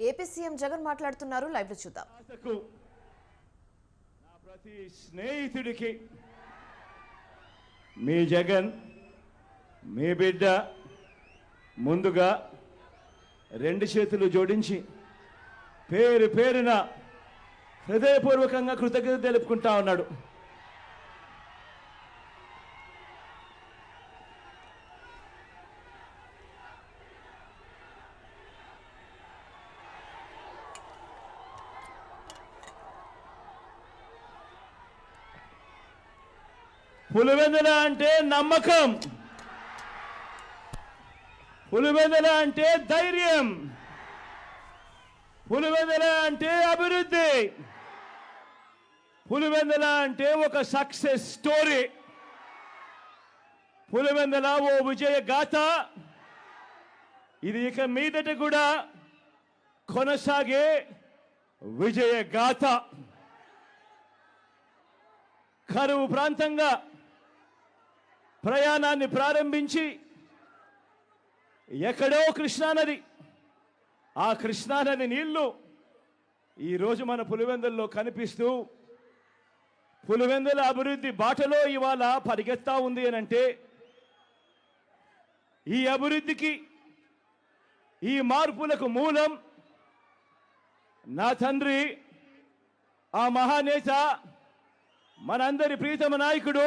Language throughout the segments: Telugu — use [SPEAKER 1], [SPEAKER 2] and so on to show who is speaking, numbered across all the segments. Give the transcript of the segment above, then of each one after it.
[SPEAKER 1] ఏపీ సీఎం జగన్ మాట్లాడుతున్నారు. లైవ్లో చూద్దాం
[SPEAKER 2] నా ప్రతి స్నేహితుడికి మీ జగన్ మీ బిడ్డ ముందుగా రెండు చేతులు జోడించి పేరు పేరున హృదయపూర్వకంగా కృతజ్ఞత తెలుపుకుంటా ఉన్నాడు. పులివెందుల అంటే నమ్మకం. పులివెందుల అంటే ధైర్యం. పులివెందుల అంటే అభివృద్ధి. పులివెందుల అంటే ఒక సక్సెస్ స్టోరీ. పులివెందుల ఓ విజయ గాథ. ఇది ఇక మీదట కూడా కొనసాగే విజయ గాథ. కరువు ప్రాంతంగా ప్రయాణాన్ని ప్రారంభించి ఎక్కడో కృష్ణానది. ఆ కృష్ణానది నీళ్ళు ఈరోజు మన పులివెందుల్లో కనిపిస్తూ పులివెందుల అభివృద్ధి బాటలో ఇవాళ పరిగెత్తా ఉంది అని అంటే ఈ అభివృద్ధికి ఈ మార్పులకు మూలం నా తండ్రి ఆ మహానేత మనందరి ప్రీతమ నాయకుడు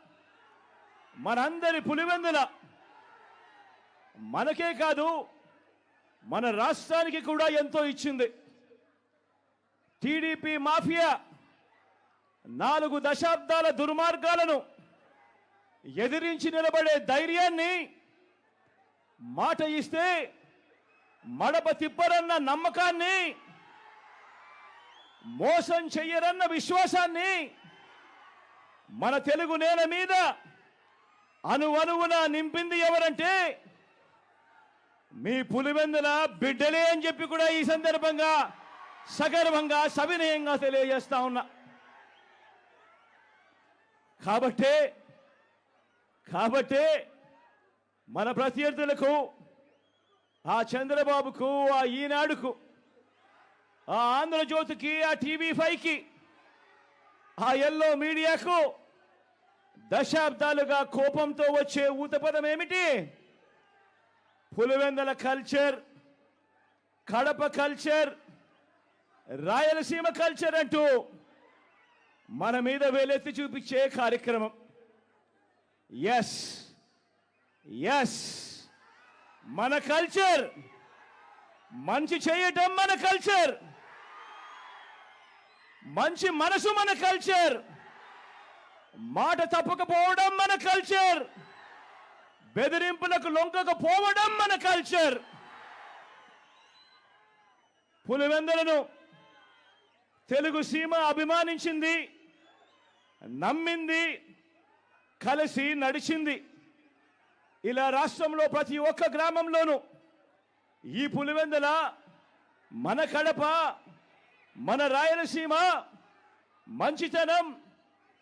[SPEAKER 2] మనందరి పులివెందుల. మనకే కాదు మన రాష్ట్రానికి కూడా ఎంతో ఇచ్చింది. టీడీపీ మాఫియా నాలుగు దశాబ్దాల దుర్మార్గాలను ఎదిరించి నిలబడే ధైర్యాన్ని మాట ఇస్తే మడప తిప్పరన్న నమ్మకాన్ని మోసం చెయ్యరన్న విశ్వాసాన్ని మన తెలుగు నేల మీద అనువనువున నింపింది ఎవరంటే మీ పులివెందుల బిడ్డలే అని చెప్పి కూడా ఈ సందర్భంగా సగర్వంగా సవినయంగా తెలియజేస్తా ఉన్నా. కాబట్టే కాబట్టే మన ప్రత్యర్థులకు ఆ చంద్రబాబుకు ఆ ఈనాడుకు ఆ ఆంధ్రజ్యోతికి ఆ టీవీ ఫైవ్కి ఆ ఎల్లో మీడియాకు దశాబ్దాలుగా కోపంతో వచ్చే ఊతపదం ఏమిటి? Pulivendula culture Kadapa culture Rayalaseema culture అంటూ మన మీద వేలెత్తి చూపించే కార్యక్రమం. ఎస్ ఎస్ మన కల్చర్ మంచి చేయటం మన కల్చర్ మంచి మనసు మన కల్చర్. మాట తప్పకపోవడం మన కల్చర్ బెదిరింపులకు లొంగకపోవడం మన కల్చర్ పులివెందులను తెలుగు సీమ అభిమానించింది నమ్మింది కలిసి నడిచింది. ఇలా రాష్ట్రంలో ప్రతి ఒక్క గ్రామంలోనూ ఈ పులివెందుల మన కడప మన రాయలసీమ మంచితనం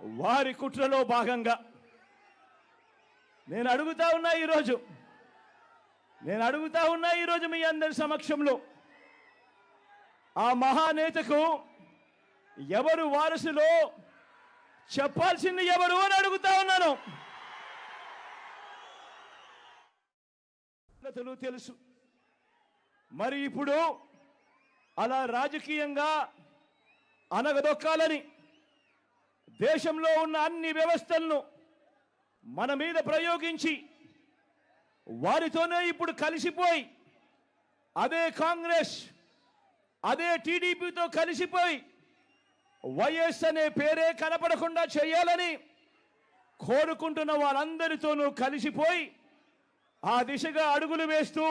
[SPEAKER 2] వారి కుట్రలో భాగంగా నేను అడుగుతా ఉన్నా ఈరోజు నేను అడుగుతా ఉన్నా ఈరోజు మీ అందరి సమక్షంలో ఆ మహానేతకు ఎవరు వారసులో చెప్పాల్సింది ఎవరు అని అడుగుతా ఉన్నాను. తెలుసు. మరి ఇప్పుడు అలా రాజకీయంగా అనగదొక్కాలని దేశంలో ఉన్న అన్ని వ్యవస్థలను మన మీద ప్రయోగించి వారితోనే ఇప్పుడు కలిసిపోయి అదే కాంగ్రెస్ అదే టీడీపీతో కలిసిపోయి వైఎస్ అనే పేరే కనపడకుండా చేయాలని కోరుకుంటున్న వాళ్ళందరితోనూ కలిసిపోయి ఆ దిశగా అడుగులు వేస్తూ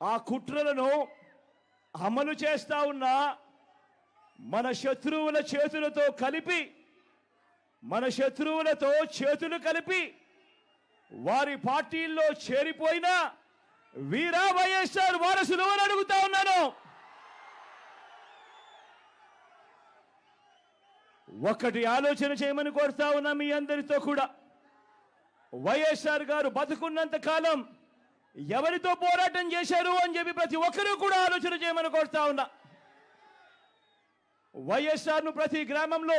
[SPEAKER 2] ఆ కుట్రలను అమలు చేస్తా ఉన్న మన శత్రువుల చేతులతో కలిపి మన శత్రువులతో చేతులు కలిపి వారి పార్టీల్లో చేరిపోయిన వీరా వైఎస్ఆర్ వారసులు అని అడుగుతా ఉన్నాను. ఒక్కటి ఆలోచన చేయమని కోరుతా ఉన్నా మీ అందరితో కూడా. వైఎస్ఆర్ గారు బతుకున్నంత కాలం ఎవరితో పోరాటం చేశారు అని చెప్పి ప్రతి ఒక్కరూ కూడా ఆలోచన చేయమని కోరుతా ఉన్నా. వైఎస్ఆర్ను ప్రతి గ్రామంలో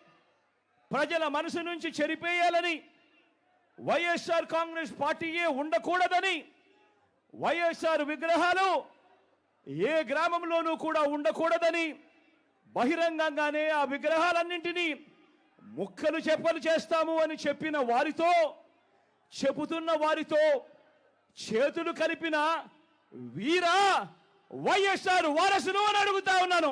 [SPEAKER 2] ప్రజల మనసు నుంచి చెరిపేయాలని వైఎస్ఆర్ కాంగ్రెస్ పార్టీయే ఉండకూడదని వైఎస్ఆర్ విగ్రహాలు ఏ గ్రామంలోనూ కూడా ఉండకూడదని బహిరంగంగానే ఆ విగ్రహాలన్నింటినీ ముక్కలు చెప్పలు చేస్తాము అని చెప్పిన వారితో చెబుతున్న వారితో చేతులు కలిపిన వీరా వైఎస్ఆర్ వారసును అని అడుగుతా ఉన్నాను.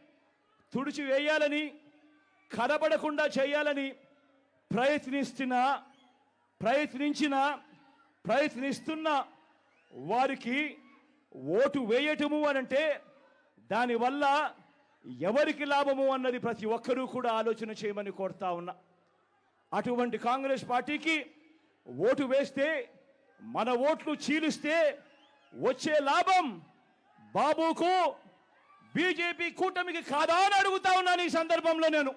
[SPEAKER 2] తుడిచి వేయాలని కనబడకుండా చేయాలని ప్రయత్నిస్తున్న ప్రయత్నించిన ప్రయత్నిస్తున్న వారికి ఓటు వేయటము అనంటే దానివల్ల ఎవరికి లాభము అన్నది ప్రతి ఒక్కరూ కూడా ఆలోచన చేయమని కోరుతా ఉన్నా. అటువంటి కాంగ్రెస్ పార్టీకి ఓటు వేస్తే మన ఓట్లు చీలిస్తే వచ్చే లాభం బాబుకు బీజేపీ కూటమికి కాదా అని అడుగుతా ఉన్నాను ఈ సందర్భంలో నేను.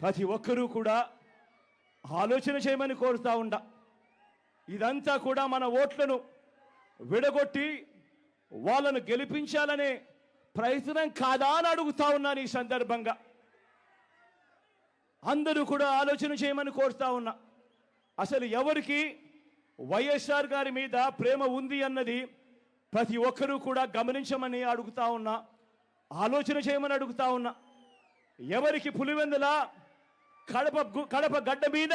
[SPEAKER 2] ప్రతి ఒక్కరూ కూడా ఆలోచన చేయమని కోరుతా ఉండా. ఇదంతా కూడా మన ఓట్లను విడగొట్టి వాళ్ళను గెలిపించాలనే ప్రయత్నం కాదా అని అడుగుతా ఉన్నాను ఈ సందర్భంగా. అందరూ కూడా ఆలోచన చేయమని కోరుతా ఉన్నా. అసలు ఎవరికి వైఎస్ఆర్ గారి మీద ప్రేమ ఉంది అన్నది ప్రతి ఒక్కరూ కూడా గమనించమని అడుగుతా ఉన్నా ఆలోచన చేయమని అడుగుతా ఉన్నా. ఎవరికి పులివెందుల కడప కడప గడ్డ మీద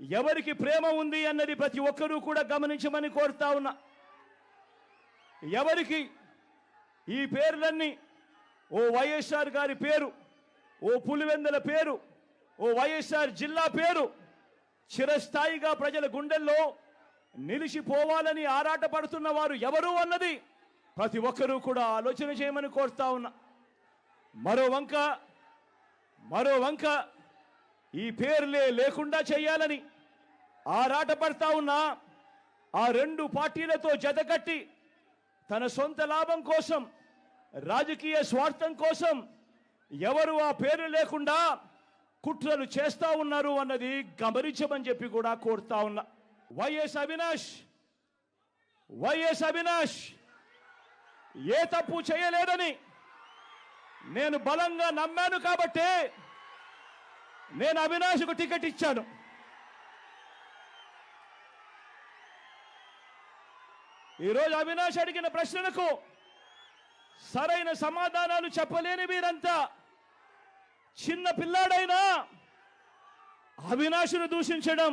[SPEAKER 2] ఎవరికి ప్రేమ ఉంది అన్నది ప్రతి ఒక్కరూ కూడా గమనించమని కోరుతా ఉన్నా. ఎవరికి ఈ పేర్లన్నీ ఓ వైఎస్ఆర్ గారి పేరు ఓ పులివెందుల పేరు ఓ వైఎస్ఆర్ జిల్లా పేరు చిరస్థాయిగా ప్రజల గుండెల్లో నిలిచిపోవాలని ఆరాటపడుతున్న వారు ఎవరు అన్నది ప్రతి ఒక్కరూ కూడా ఆలోచన చేయమని కోరుతా ఉన్నా. మరో వంక మరో వంక ఈ పేర్లే లేకుండా చేయాలని ఆరాటపడతా ఉన్నా. ఆ రెండు పార్టీలతో జతకట్టి తన సొంత లాభం కోసం రాజకీయ స్వార్థం కోసం ఎవరు ఆ పేరు లేకుండా కుట్రలు చేస్తా ఉన్నారు అన్నది గమనించమని చెప్పి కూడా కోరుతా ఉన్నా. వైఎస్ అవినాష్. వైఎస్ అవినాష్. ఏ తప్పు చేయలేదని నేను బలంగా నమ్మాను కాబట్టే నేను అవినాష్కు టికెట్ ఇచ్చాను. ఈరోజు అవినాష్ అడిగిన ప్రశ్నలకు సరైన సమాధానాలు చెప్పలేని వీరంతా చిన్న పిల్లాడైనా అవినాశును దూషించడం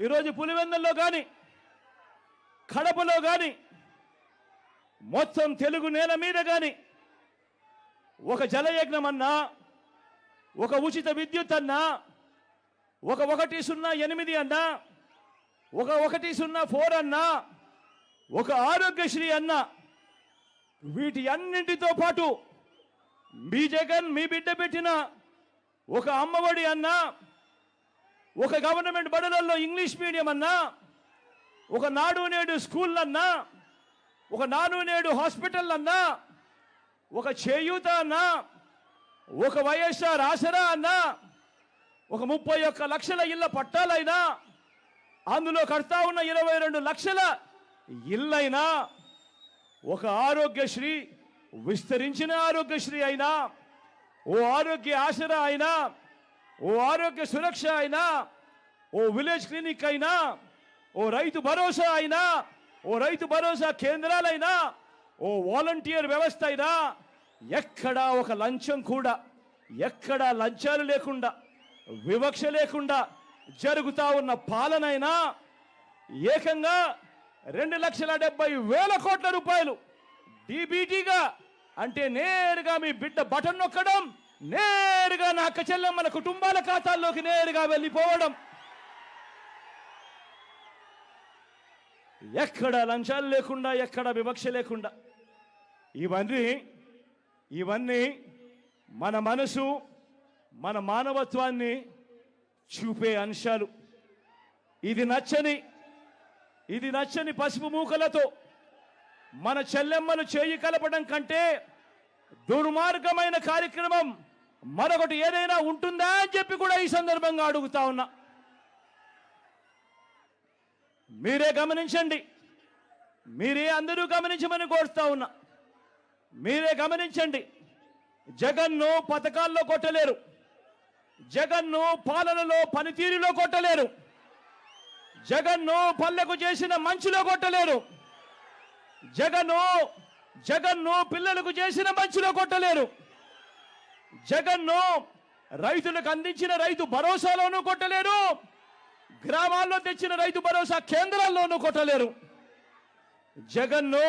[SPEAKER 2] ఈరోజు పులివెందుల్లో కానీ కడపలో కానీ మొత్తం తెలుగు నేల మీద కానీ ఒక జలయజ్ఞం అన్నా ఒక ఉచిత విద్యుత్ అన్నా ఒక ఒకటి సున్నా ఎనిమిది అన్నా ఒక ఒకటి సున్నా ఫోర్ అన్నా ఒక ఆరోగ్యశ్రీ అన్నా వీటి అన్నింటితో పాటు మీ జగన్ మీ బిడ్డ పెట్టిన ఒక అమ్మఒడి అన్నా ఒక గవర్నమెంట్ బడులలో ఇంగ్లీష్ మీడియం అన్నా ఒక నాడు నేడు స్కూల్ అన్నా ఒక నాడు నేడు హాస్పిటల్ అన్నా ఒక చేయూత అన్నా ఒక వైఎస్ఆర్ ఆసరా అన్నా ఒక ముప్పై ఒక్క లక్షల ఇళ్ళ పట్టాలైనా అందులో కడతా ఉన్న ఇరవై రెండు లక్షల ఇళ్ళైనా ఒక ఆరోగ్యశ్రీ విస్తరించిన ఆరోగ్యశ్రీ అయినా ఓ ఆరోగ్య ఆసరా అయినా ఓ ఆరోగ్య సురక్ష అయినా ఓ విలేజ్ క్లినిక్ అయినా ఓ రైతు భరోసా అయినా ఓ రైతు భరోసా కేంద్రాలైనా ఓ వాలంటీర్ వ్యవస్థ అయినా ఎక్కడా ఒక లంచం కూడా ఎక్కడా లంచాలు లేకుండా వివక్ష లేకుండా జరుగుతూ ఉన్న పాలనైనా ఏకంగా రెండు లక్షల డెబ్బై వేల కోట్ల రూపాయలు డీబీటీగా అంటే నేరుగా మీ బిడ్డ బటన్ నొక్కడం నేరుగా నా అక్క చెల్లెమ్మల కుటుంబాల ఖాతాల్లోకి నేరుగా వెళ్ళిపోవడం. ఎక్కడ లంచాలు లేకుండా ఎక్కడ వివక్ష లేకుండా. ఇవన్నీ ఇవన్నీ మన మనసు మన మానవత్వాన్ని చూపే అంశాలు. ఇది నచ్చని ఇది నచ్చని పసుపు మూకలతో మన చెల్లెమ్మలు చేయి కలపడం కంటే దుర్మార్గమైన కార్యక్రమం మరొకటి ఏదైనా ఉంటుందా అని చెప్పి కూడా ఈ సందర్భంగా అడుగుతా ఉన్నా. మీరే గమనించండి. మీరే అందరూ గమనించమని కోరుతా ఉన్నా. మీరే గమనించండి. జగన్ను పథకాల్లో కొట్టలేరు. జగన్ను పాలనలో పనితీరులో కొట్టలేరు. జగన్ను పల్లెకు చేసిన మంచులో కొట్టలేరు. జగన్ను జగన్ను పిల్లలకు చేసిన మంచిలో కొట్టలేరు. జగన్ను రైతులకు అందించిన రైతు భరోసాలోనూ కొట్టలేరు. గ్రామాల్లో తెచ్చిన రైతు భరోసా కేంద్రాల్లోనూ కొట్టలేరు. జగన్ను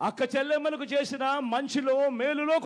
[SPEAKER 2] అక్క చెల్లెమ్మలకు చేసిన మంచిలో మేలులో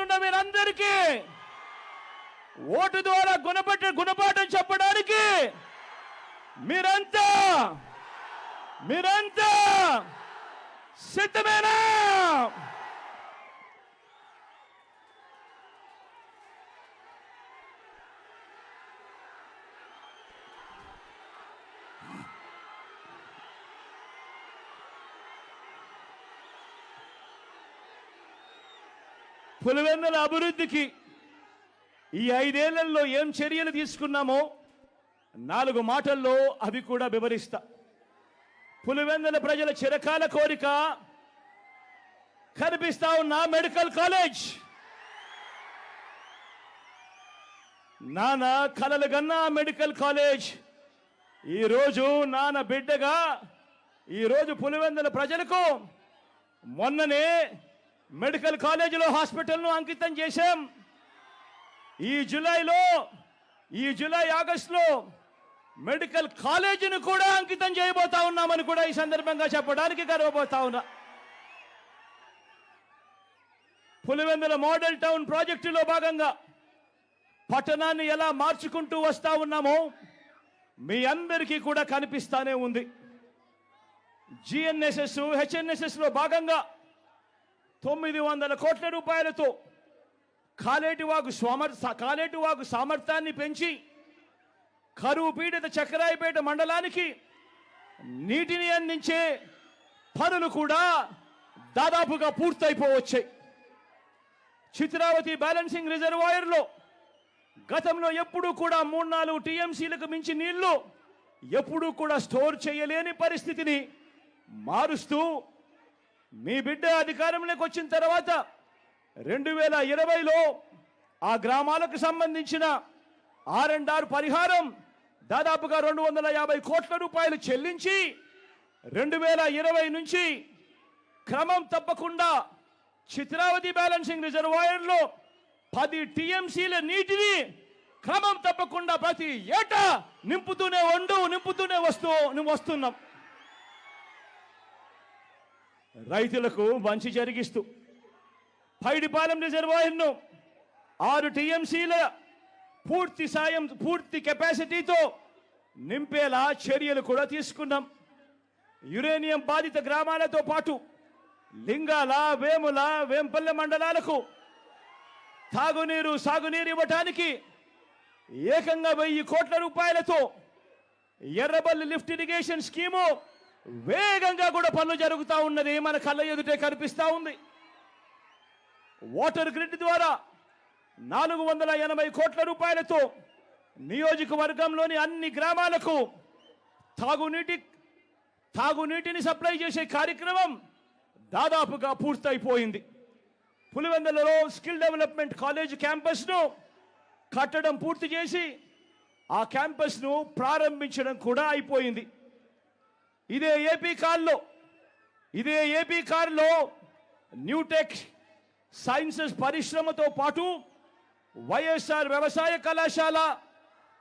[SPEAKER 2] ఉన్న మీరందరికీ. ఓటు ద్వారా గుణపట్ట గుణపాఠం చెప్పడానికి మీరంతా మీరంతా సిద్ధమేనా? పులివెందుల అభివృద్ధికి ఈ ఐదేళ్ళలో ఏం చర్యలు తీసుకున్నామో నాలుగు మాటల్లో అవి కూడా వివరిస్తా. పులివెందుల ప్రజల చిరకాల కోరిక కనిపిస్తా ఉన్న మెడికల్ కాలేజ్. నాన్న కలలు కన్నా మెడికల్ కాలేజ్. ఈరోజు నాన్న బిడ్డగా ఈరోజు పులివెందుల ప్రజలకు మొన్ననే మెడికల్ కాలేజీలో హాస్పిటల్ను అంకితం చేశాం. ఈ జూలైలో ఈ జూలై ఆగస్టులో మెడికల్ కాలేజీని కూడా అంకితం చేయబోతా ఉన్నామని కూడా ఈ సందర్భంగా చెప్పడానికి గర్వపోతా ఉన్నా. పులివెందుల మోడల్ టౌన్ ప్రాజెక్టులో భాగంగా పట్టణాన్ని ఎలా మార్చుకుంటూ వస్తా ఉన్నామో మీ అందరికీ కూడా కనిపిస్తానే ఉంది. జిఎన్ఎస్ఎస్ హెచ్ఎన్ఎస్ఎస్లో భాగంగా తొమ్మిది వందల కోట్ల రూపాయలతో కాలేటివాగు స్వమర్ కాలేటివాగు సామర్థ్యాన్ని పెంచి కరువు పీడిత చక్రాయిపేట మండలానికి నీటిని అందించే పనులు కూడా దాదాపుగా పూర్తయిపోవచ్చాయి. చిత్రావతి బ్యాలెన్సింగ్ రిజర్వాయర్లో గతంలో ఎప్పుడూ కూడా మూడు నాలుగు టీఎంసీలకు మించి నీళ్ళు ఎప్పుడూ కూడా స్టోర్ చేయలేని పరిస్థితిని మారుస్తూ మీ బిడ్డ అధికారంలోకి వచ్చిన తర్వాత రెండు వేల ఇరవైలో ఆ గ్రామాలకు సంబంధించిన ఆర్ అండ్ ఆర్ పరిహారం దాదాపుగా రెండు వందల యాభై కోట్ల రూపాయలు చెల్లించి రెండు వేల ఇరవై నుంచి క్రమం తప్పకుండా చిత్రావతి బ్యాలెన్సింగ్ రిజర్వాయర్లో పది టీఎంసీల నీటిని క్రమం తప్పకుండా ప్రతి ఏటా నింపుతూనే ఉండు నింపుతూనే వస్తూ వస్తున్నాం. రైతులకు మంచి జరిగిస్తూ పైడిపాలెం రిజర్వాయర్ను ఆరు టీఎంసీల పూర్తి సాయం పూర్తి కెపాసిటీతో నింపేలా చర్యలు కూడా తీసుకున్నాం. యురేనియం బాధిత గ్రామాలతో పాటు లింగాల వేముల వేంపల్లె మండలాలకు తాగునీరు సాగునీరు ఇవ్వటానికి ఏకంగా వెయ్యి కోట్ల రూపాయలతో ఎర్రబల్లి లిఫ్ట్ ఇరిగేషన్ స్కీము వేగంగా కూడా పనులు జరుగుతూ ఉన్నది. మన కళ్ళ ఎదుటే కనిపిస్తూ ఉంది. వాటర్ గ్రిడ్ ద్వారా నాలుగు వందల ఎనభై కోట్ల రూపాయలతో నియోజకవర్గంలోని అన్ని గ్రామాలకు తాగునీటి తాగునీటిని సప్లై చేసే కార్యక్రమం దాదాపుగా పూర్తయిపోయింది. పులివెందులలో స్కిల్ డెవలప్మెంట్ కాలేజ్ క్యాంపస్ను కట్టడం పూర్తి చేసి ఆ క్యాంపస్ను ప్రారంభించడం కూడా అయిపోయింది. ఇదే ఏపీ కార్లో ఇదే ఏపీ కార్లో న్యూటెక్ సైన్సెస్ పరిశ్రమతో పాటు వైఎస్ఆర్ వ్యవసాయ కళాశాల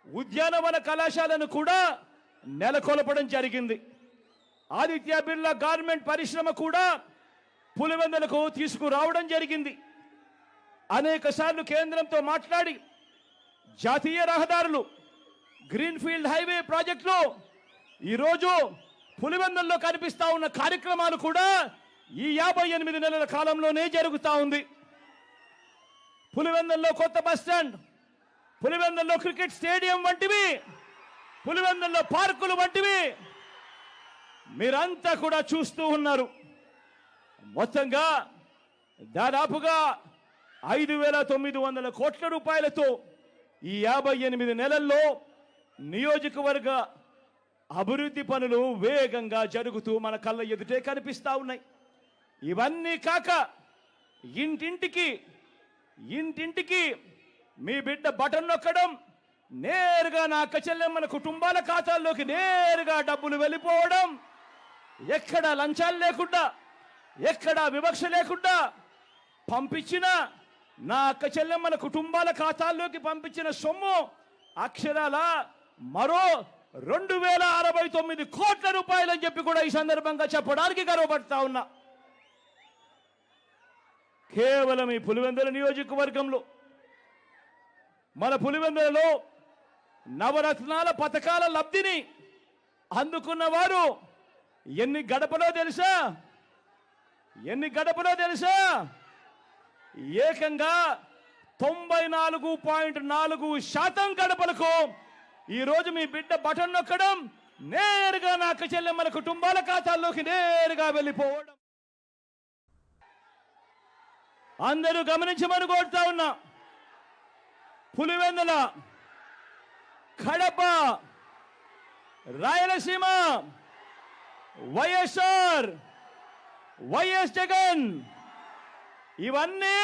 [SPEAKER 2] ఉద్యానవన కళాశాలను కూడా నెలకొల్పడం జరిగింది. ఆదిత్య బిర్లా గార్మెంట్ పరిశ్రమ కూడా పులివెందులకు తీసుకురావడం జరిగింది. అనేక సార్లు కేంద్రంతో మాట్లాడి జాతీయ రహదారులు గ్రీన్ఫీల్డ్ హైవే ప్రాజెక్టులో ఈరోజు పులివెందుల్లో కనిపిస్తా ఉన్న కార్యక్రమాలు కూడా ఈ యాభై ఎనిమిది నెలల కాలంలోనే జరుగుతూ ఉంది. పులివెందుల్లో కొత్త బస్ స్టాండ్ పులివెందుల్లో క్రికెట్ స్టేడియం వంటివి పులివెందుల్లో పార్కులు వంటివి. మీరంతా కూడా చూస్తూ ఉన్నారు. మొత్తంగా దాదాపుగా ఐదు వేల తొమ్మిది వందల కోట్ల రూపాయలతో ఈ యాభై ఎనిమిది నెలల్లో నియోజకవర్గ అభివృద్ధి పనులు వేగంగా జరుగుతూ మన కళ్ళ ఎదుటే కనిపిస్తా ఉన్నాయి. ఇవన్నీ కాక ఇంటింటికి ఇంటింటికి మీ బిడ్డ బటన్ నొక్కడం నేరుగా నా అక్కచెల్లెమ్మల కుటుంబాల ఖాతాల్లోకి నేరుగా డబ్బులు వెళ్ళిపోవడం ఎక్కడ లంచాలు లేకుండా ఎక్కడ వివక్ష లేకుండా పంపించిన నా అక్క చెల్లెమ్మల కుటుంబాల ఖాతాల్లోకి పంపించిన సొమ్ము అక్షరాల మరో రెండు వేల అరవై తొమ్మిది కోట్ల రూపాయలు అని చెప్పి కూడా ఈ సందర్భంగా చెప్పడానికి గర్వపడతా ఉన్నా. కేవలం ఈ పులివెందుల నియోజకవర్గంలో మన పులివెందులలో నవరత్నాల పథకాల లబ్ధిని అందుకున్న వారు ఎన్ని గడపలో తెలుసా? ఎన్ని గడపలో తెలుసా? ఏకంగా తొంభై నాలుగు పాయింట్ నాలుగు శాతం గడపలకు ఈరోజు మీ బిడ్డ బటన్ నొక్కడం నేరుగా నా అక్క చెల్లెమ్మల కుటుంబాల ఖాతాల్లోకి నేరుగా వెళ్ళిపోవడం. అందరూ గమనించమని కోరుతా ఉన్నా పులివెందుల కడప రాయలసీమ వైఎస్ఆర్ వైఎస్ జగన్ ఇవన్నీ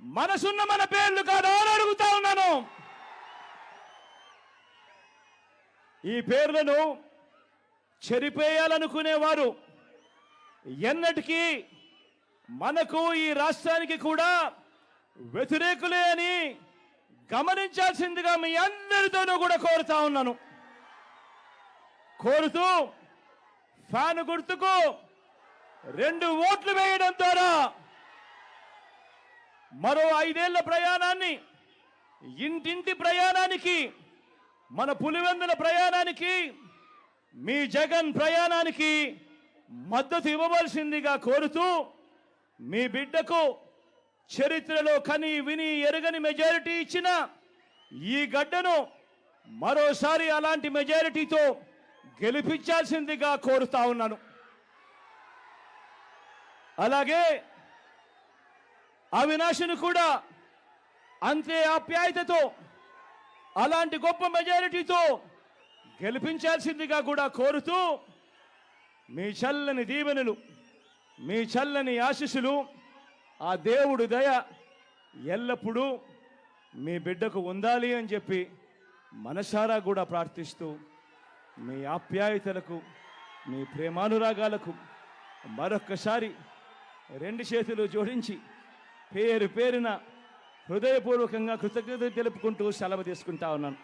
[SPEAKER 2] మనసున్న మన పేర్లు కాదా అని అడుగుతా ఉన్నాను. ఈ పేర్లను చెరిపేయాలనుకునేవారు. ఎన్నటికీ మనకు ఈ రాష్ట్రానికి కూడా వ్యతిరేకులే అని గమనించాల్సిందిగా మీ అందరితోనూ కూడా కోరుతా ఉన్నాను. కోరుతూ ఫ్యాన్ గుర్తుకు రెండు ఓట్లు వేయడం ద్వారా మరో ఐదేళ్ళ ప్రయాణాన్ని ఇంటింటి ప్రయాణానికి మన పులివెందుల ప్రయాణానికి మీ జగన్ ప్రయాణానికి మద్దతు ఇవ్వవలసిందిగా కోరుతూ మీ బిడ్డకు చరిత్రలో కని విని ఎరగని మెజారిటీ ఇచ్చిన ఈ గడ్డను మరోసారి అలాంటి మెజారిటీతో గెలిపించాల్సిందిగా కోరుతా ఉన్నాను. అలాగే అవినాశుని కూడా అంతే ఆప్యాయతతో అలాంటి గొప్ప మెజారిటీతో గెలిపించాల్సిందిగా కూడా కోరుతూ మీ చల్లని దీవెనలు మీ చల్లని ఆశీస్సులు ఆ దేవుడు దయ ఎల్లప్పుడూ మీ బిడ్డకు ఉండాలి అని చెప్పి మనసారా కూడా ప్రార్థిస్తూ మీ ఆప్యాయతలకు మీ ప్రేమానురాగాలకు మరొక్కసారి రెండు చేతులు జోడించి పేరు పేరున హృదయపూర్వకంగా కృతజ్ఞత తెలుపుకుంటూ సెలవు తీసుకుంటా ఉన్నాను.